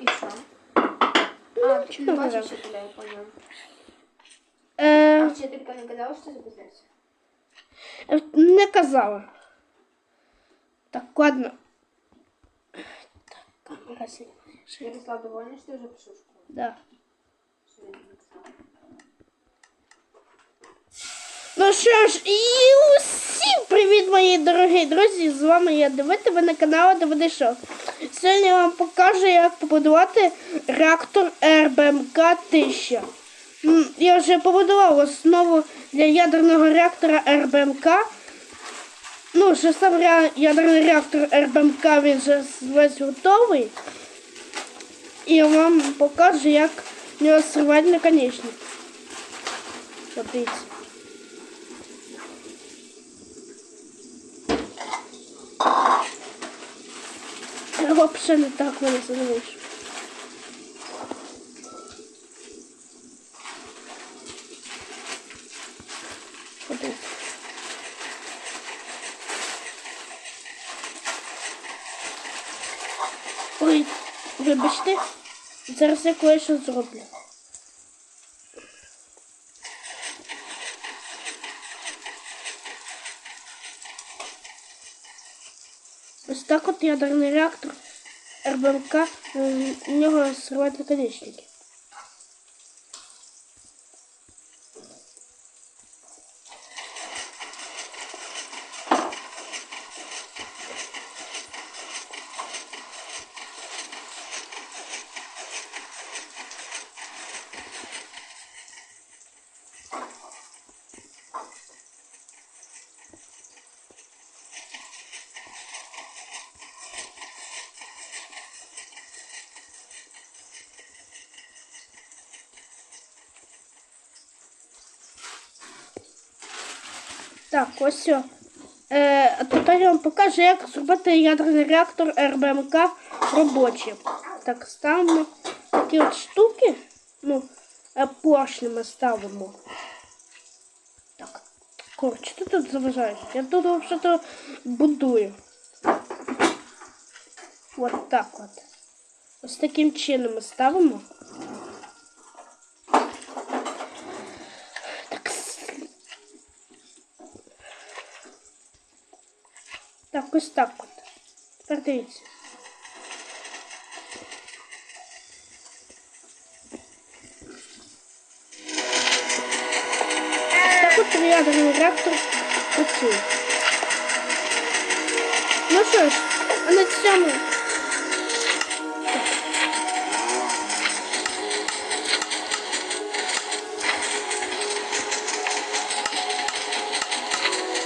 І що? А, ти не нічого не бачиш робиш. вчителя, я поняв. Е, Вчителька не казала, що ти запізнився? Е, Не казала. Так, ладно. Так, камера сильна. Ярослав, довольний, що ти вже пішов в школу? Да. Що я тобі казала? Ну що ж, і Усім привіт, мої дорогі друзі! З вами я Давид, ви на каналі Давиди Шоу. Сьогодні я вам покажу, як побудувати реактор РБМК 1000. Я вже побудував основу для ядерного реактора РБМК. Ну, вже сам ядерний реактор РБМК він вже весь готовий. І я вам покажу, як в нього сривати наконечник. От Вообще не так мене не Ой, вибачте, зараз я кое-що зроблю. Ось так от ядерний реактор РБМК, у нього сривають наконечники. Так, ось. Е, тепер я вам покажу, як зробити ядерний реактор РБМК робочим. Так, ставимо такі от штуки. Ну, е, поршнями ставимо. Так, коротше, ти тут заважаєш. Я тут взагалі будую. От так от. Ось таким чином ми ставимо. Так, ось так от. Тепер дивіться. Так от ядерний реактор працює. Ну що ж, а на цьому.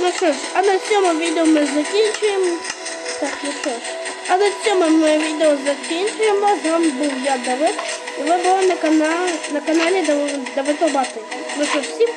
Ну що ж, а на цьому відео ми закінчуємо. Так, ну що ж. А на цьому ми відео закінчуємо. З вами був я Давид. І ви були на каналі, на каналі Давид Бати. Ну що ж, всім